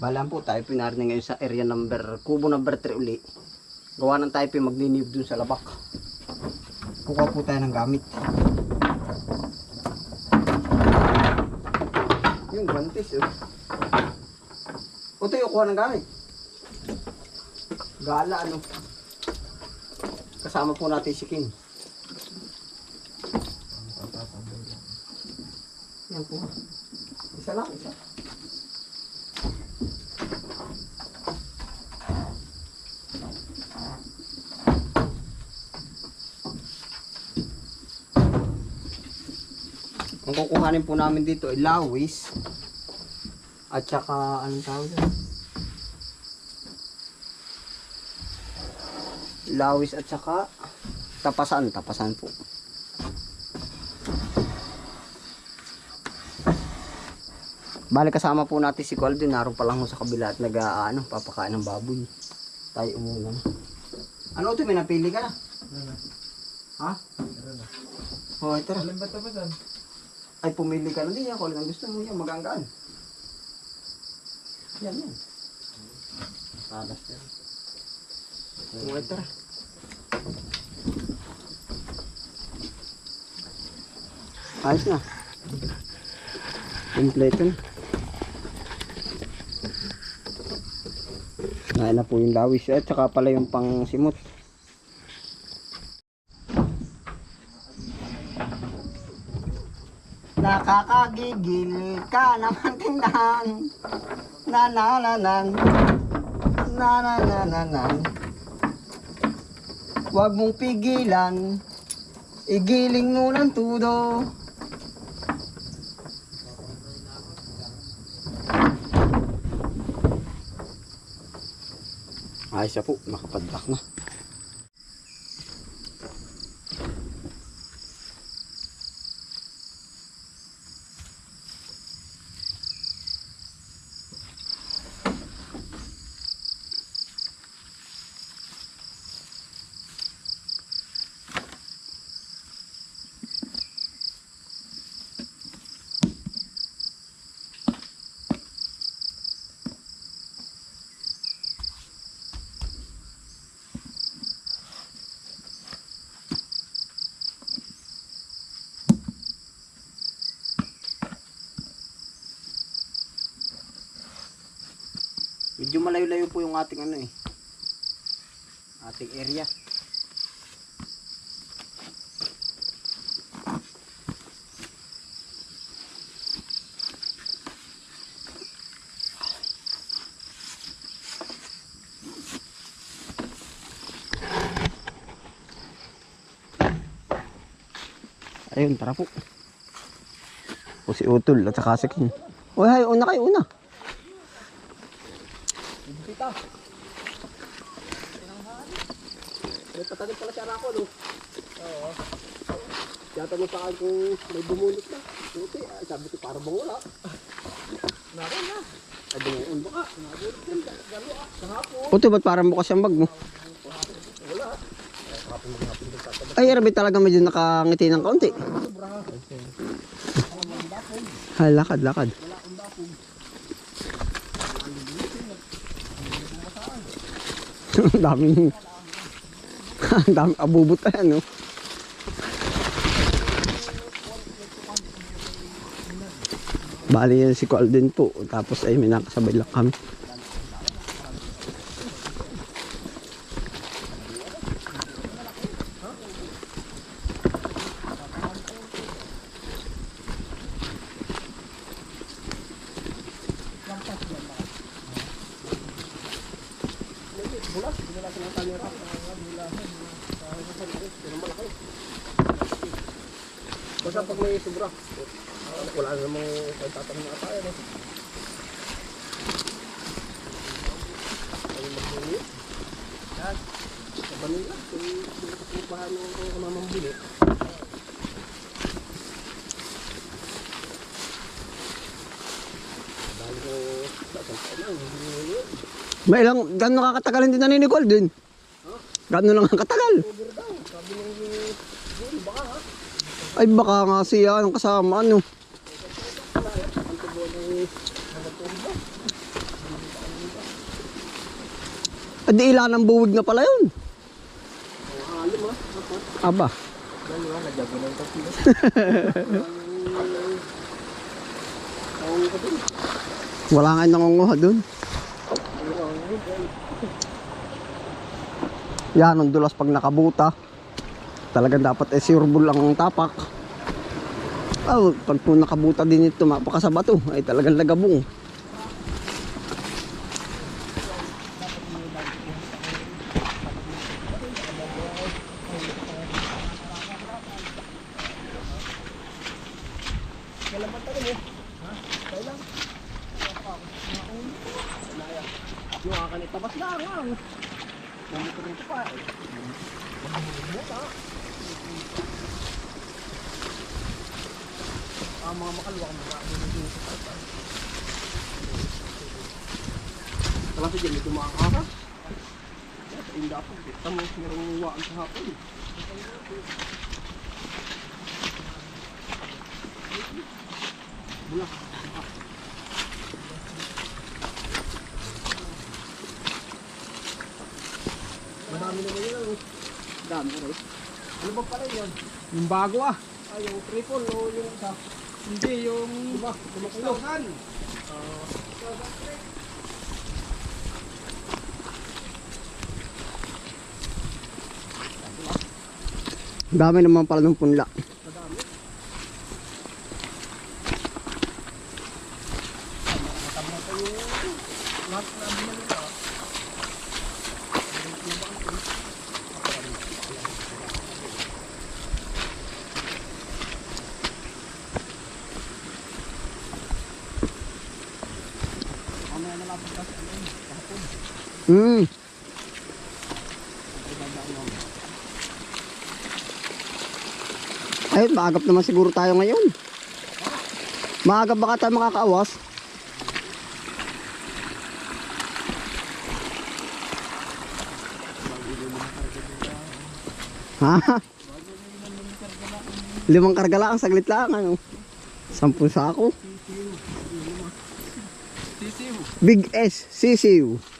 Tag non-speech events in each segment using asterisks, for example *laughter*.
Balaan po tayo pinarinig ngayon sa area number, kubo number 3 uli. Gawa ng tayo magninib dun sa labak. Kukuha po tayo ng gamit. Yung guantes oh. O tayo kuha ng gamit. Gala ano. Kasama po natin si King. Yan po. Isa lang, isa. Ang kukuhanin po namin dito ay lawis at saka anong tawag yan? Lawis at saka tapasan, tapasan po. Balik kasama po natin si Colvin, naroon pa lang sa kabila at nag ano, papakain ng baboy. Tayo umulan. Ano ito, may napili ka na? Ha? Oh, ito na. Alam ba tapasan? Ay, pumili ka na din yan. Kung ang gusto mo yan, maganggaan. Yan, yan. Talas yan. Ito na. Ayos na. Kompleto na. Ngayon na po yung lawis at saka pala yung pang simot. Nakakagigil ka naman tingnan. Na na na nan. Na na na na nan. Huwag mong pigilan. Igiling mo ng tudo. Ayos na po, nakapadlock na. Medyo po yung ating ano eh. Ating area. Ayun, tara po. O si Utol at saka si King. Uy, hay, una kayo, una. May patagal pala si Arako, no? Oo. Kaya tanong sa akin kung may bumulot na. Puti, ay, sabi ko para bang wala. Naroon na. Ay, bumuon baka. Nabulot din. Galo ah. Kahapon. Puti, ba't parang bukas yung bag mo? Wala. Ay, Arabi talaga medyo nakangiti ng kaunti. Ay, lakad, lakad. Ang daming ang daming abubot na yan, no? Bali yan si Kual din po. Tapos ay may nakasabay lang kami. Basta pag may sobra. Wala namang tatanong na tayo. No? Ano magbuli? Yan. Sa Manila. Kung kung paano ko mamambuli. Dahil ko sa taon na. Hindi May ilang, gano'n nakakatagal hindi naninigol din? Gano'n lang ang katagal? Ay baka nga siya ang kasama ano. At di ilan ng buwig na pala yun. Alim ah. Aba. Dalawa, nagyago ng. Wala nga nangunguha dun. Yan, ang dulas pag nakabuta. Talagang dapat eh sureball lang ang tapak. Oh, pag po nakabuta din ito, mapaka sa bato, ay talagang lagabong. Yung akan itabas lang ah. Gamit ko rin ito pa eh. Ah, mga makalwa ka mga dito sa pa. Kasi dyan, ito mga kakas. Sa inda po, kita mo, merong uwaan sa hapon. Bulak. Marami naman yun. ano? Dami rin. Ano ba pala yun? Yung bago ah. Ay, yung triple o yung isa. Hindi, yung? Kumakulo. 6,000. Dami naman pala ng punla. Hmm. Ayun, maagap naman siguro tayo ngayon. Maagap baka tayo makakaawas. Ha? Limang karga lang, saglit lang. Ano? Sampung sako. Big S, sisiw.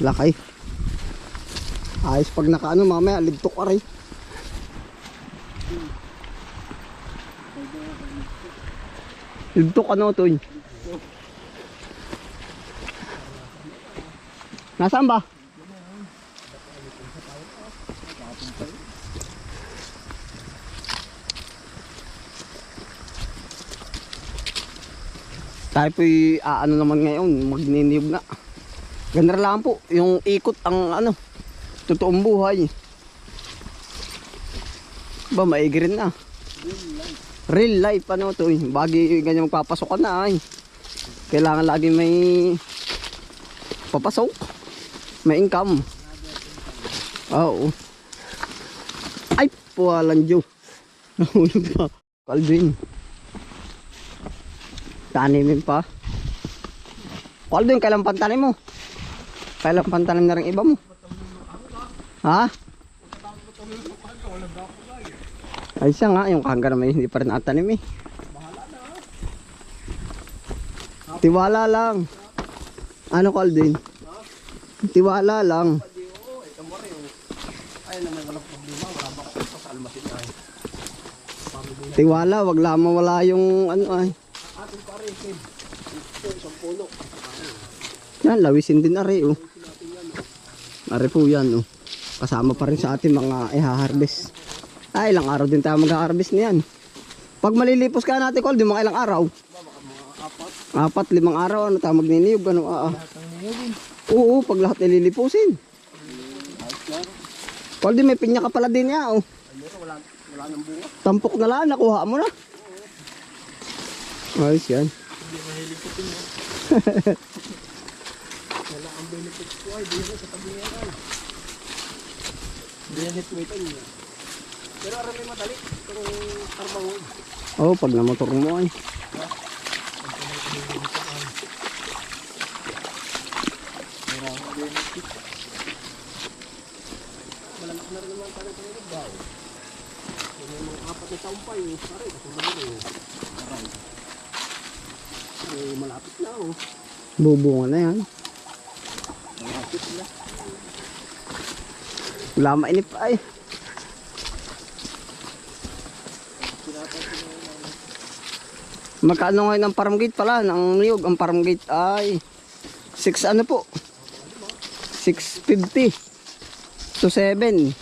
Lakay. Ayos pag nakaano mamaya ligtok ka rin. Ligtok ano to? Nasaan ba? Tayo po'y aano naman ngayon, magniniyog na. Ganda lang po, yung ikot ang ano, totoong buhay. Ba, maigi rin na. Real life, ano to, eh. bagi ganyan magpapasok ka na ay. Kailangan lagi may papasok, may income. Oo. Ay, puwalan Diyo. Nahulog *laughs* pa. Calvin. Tanimin pa. Calvin, kailan pantanim mo? Kailan pantanim na rin iba mo? Ha? Ay siya nga, yung kangga naman hindi pa rin natanim eh. Tiwala lang. Ano Calvin? Tiwala lang. Ay, naman walang problema. Wala sa almasin. Tiwala, wag lamang wala yung ano ay. Ating pare, Kim. Ito, isang puno. Yan, lawisin din ari oh. Ari po yan oh. Kasama pa rin sa ating mga iha-harvest. Ay, ilang araw din tayo mag-harvest niyan. Pag malilipos ka natin, Col, di mga ilang araw. Apat, limang araw, ano tayo magniniyog, ano, ah, ah. Oo, pag lahat nililipusin. Col, di may pinya ka pala din niya, oh. Wala, wala nang bunga. Tampok na lang, nakuha mo na. Ayos yan. *laughs* Wala ang benefits ko ay, dito sa ay. Benefit mo ito niya. Pero aram may madali. Pero trabaho. Oh, pag namotor mo ay. May mga apat na taon pa eh. Pare, malapit na oh. Bubunga na yan. Wala mainip ay. Magkano ngayon ang farm gate pala? Ang niyog, ang farm gate ay 6 ano po? 650 to 7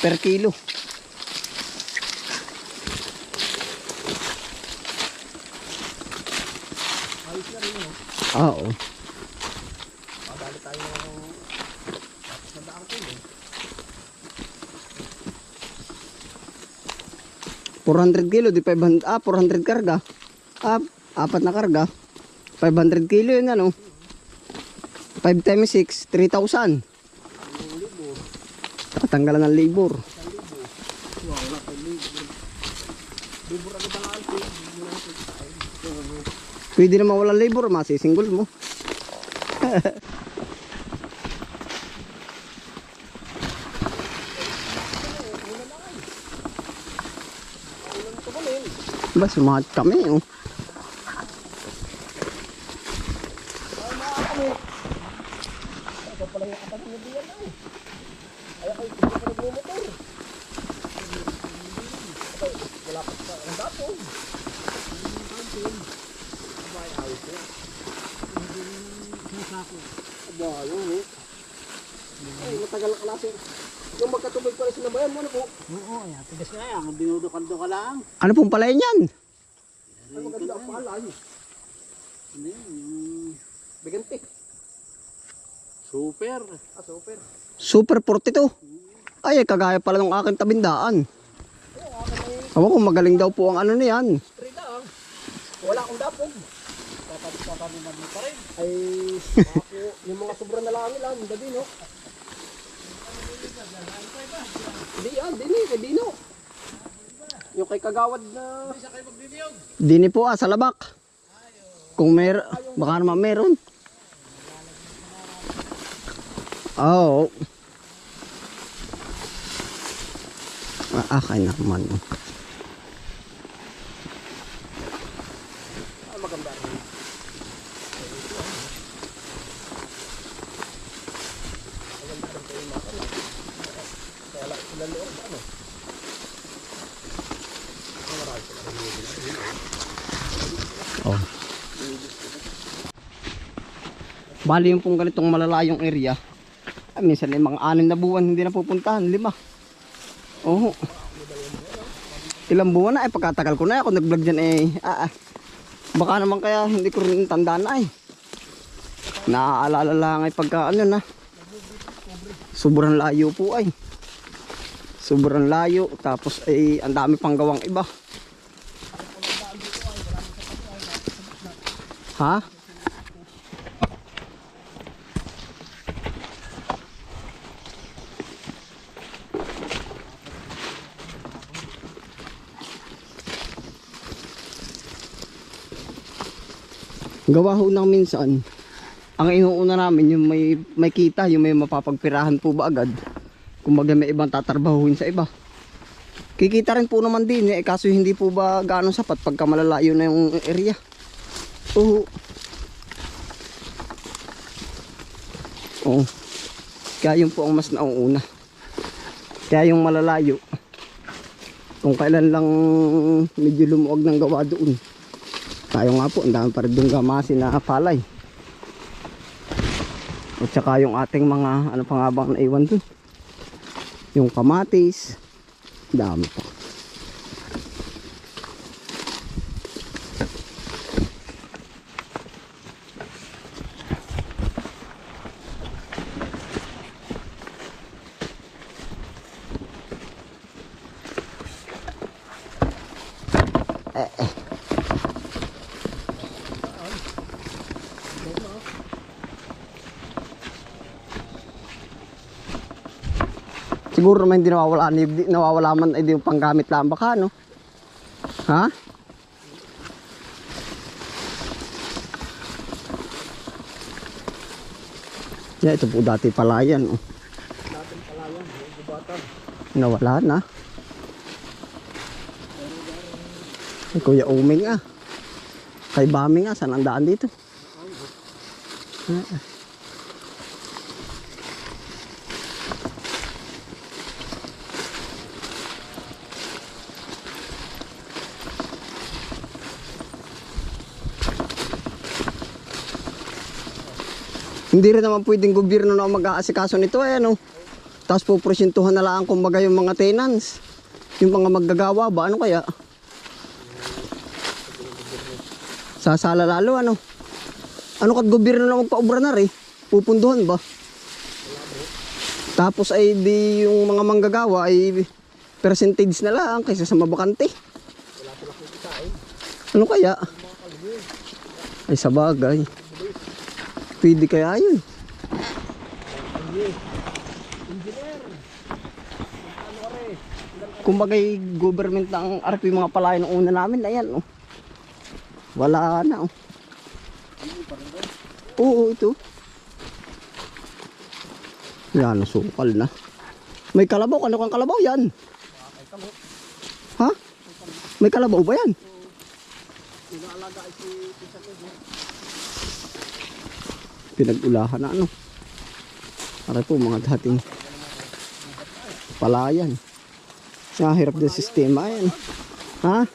per kilo. Oo. Padali tayo ng sa daan ko eh. 400 kilo, di 500, ah, 400 karga. Ah, apat na karga. 500 kilo yun ano. 5 times 6, 3,000. Tatanggalan ng labor. Pwede naman walang labor, masisinggol mo. *laughs* Ba, sumahat kami oh. Ito pala yung atas niya diyan ay. Ay ako ito pa nagmumotor. Okay, wala pa sa ang dapon. Abay, ayos na. Aba, yun eh. Ay, matagal ka kasi. Yung magkatubig pala sinabayan mo na po. Oo, yan. Tigas nga yan. Binudukan ka lang. Ano pong pala yan? Ay, maganda ang palay. Ano yan? Yung Bigante. super. Ah, super. Super 42. Ay, kagaya pala ng aking tabindaan. Awan ko, magaling daw po ang ano niyan. Three lang. Wala akong dapog. Tataniman mo pa rin. Ay, *laughs* ako, yung mga sobrang nalangin lang, dadi no? Hindi yan, dini, kay Dino. Yung kay Kagawad na... Dini po ah, sa labak. Kung mer, baka naman meron. Oo. Ah, akin naman. Ah, Oh. Bali yung pong ganitong malalayong area. Ay, minsan ay mga anim na buwan hindi na pupuntahan. Lima. Oo. Ilang buwan na ay pagkatagal ko na ako nag-vlog dyan eh. Ah, ah. Baka naman kaya hindi ko rin tandaan ay. Naaalala lang ay pagka ano na. Sobrang layo po ay. Sobrang layo. Tapos ay ang dami pang gawang iba. Ha? Gawa ho ng minsan. Ang inuuna namin yung may, may kita, yung may mapapagpirahan po ba agad. Kumbaga may ibang tatarbahuhin sa iba. Kikita rin po naman din eh, kaso hindi po ba gaano sapat pagka malalayo na yung area. Oo. Oo. Kaya yun po ang mas nauuna. Kaya yung malalayo. Kung kailan lang medyo lumuwag ng gawa doon. Tayo nga po, ang dami pa rin doon gamasin na palay. At saka yung ating mga, ano pa nga bang naiwan doon? Yung kamatis. Dami pa. Siguro naman hindi nawawala, hindi nawawala man hindi yung panggamit lang baka no. Ha? Yeah, ito po dati pala yan. Oh. Dati pala yan, Nawala na. Ay, Kuya Uming ah. Kay Baming ah, saan ang daan dito? Ah. Hindi rin naman pwedeng gobyerno na mag-aasikaso nito eh, ano? Tapos puprosintuhan na lang kumbaga yung mga tenants. Yung mga maggagawa ba, ano kaya? Sasala lalo, ano? Ano kat gobyerno na magpaobra na rin? Pupunduhan ba? Tapos ay di yung mga manggagawa ay percentage na lang kaysa sa mabakante. Ano kaya? Ay sa bagay. Pwede kaya yun. Kumbagay government ng RP mga palayan ng una namin, ayan oh. Wala na oh. Oo, ito. Yan, sukal na. May kalabaw, ano kang kalabaw yan? Ha? May kalabaw ba yan? Pinag-ulahan na ano. Para po mga dating palayan. Nahirap din sistema yan. Ha?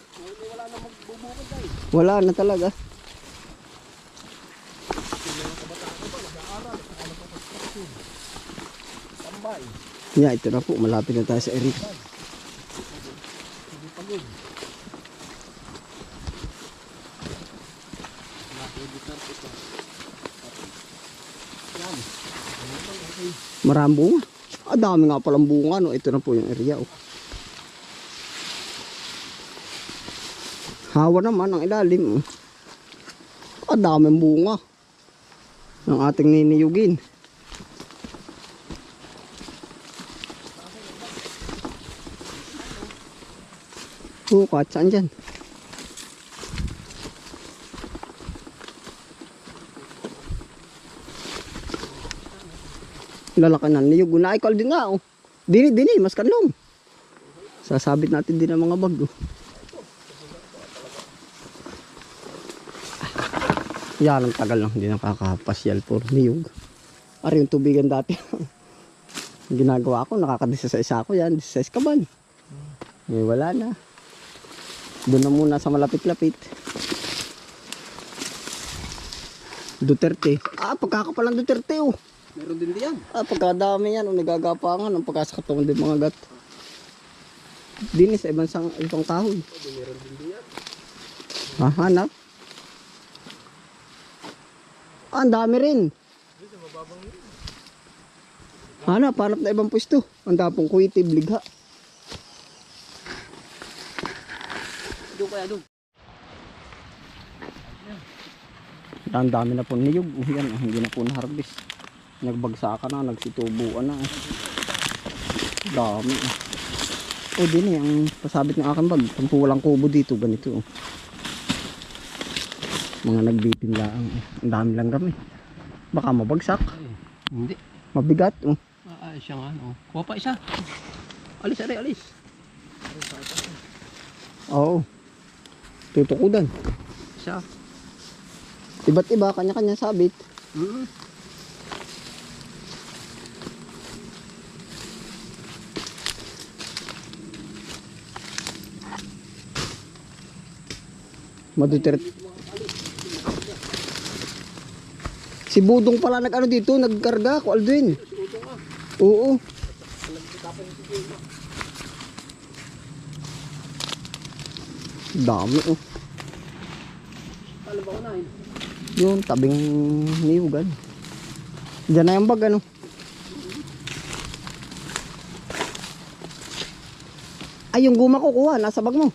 Wala na talaga. Yeah, ito na po. Malapit na tayo sa Eric. Maraming bunga. Ah, dami nga palang bunga. No? Ito na po yung area. Oh. Hawa naman ang ilalim. Oh. Ah, daming bunga. Ng ating niniyugin. Oo, kahit saan dyan. Lalaki na niyog. Naikal din nga, oh. Dini, dini, mas kanlong. Sasabit natin din ang mga bag, oh. Yan, ang tagal lang. Hindi nakakapasyal for niyog. Ari yung tubigan dati. *laughs* Ginagawa ko, nakakadisa sa isa ko yan. Sa kaban. Eh, wala na. Doon na muna sa malapit-lapit. Duterte. Ah, pagkakapalan Duterte oh. Meron din diyan. Ah, pagkadami yan. Oh, nagagapangan. Ang pagkasakatong din mga gat. Din sa ibang, sang, ibang kahoy. Meron din diyan. Ah, hanap. Ah, ang dami rin. Hanap, hanap na ibang pwesto. Ang dapong kuwiti, bligha. Doon kaya doon. Ang dami na po niyog. Oh, yan, oh, hindi na po na-harvest. Nagbagsakan na, nagsitubuan na. oh. Dami. Oh, oh din eh, ang pasabit ng aking bag. Walang kubo dito, ganito. Oh. Mga nagbitin lang. oh. Ang dami lang kami. Baka mabagsak. Hindi. Mabigat. Oh. Ah, ah, siya nga. Oh. Kuha pa isa. Alis, alis, alis. Oo. Tutukudan. Isa. Iba't iba, kanya-kanya sabit. Mm. Maduter. Si Budong pala nag-ano dito, nagkarga ko Aldwin. Oo. Dami oh. Ano ba unahin? Yun, tabing niyugan. Diyan na yung bag ano. Ay, yung guma ko kuha, nasa bag mo.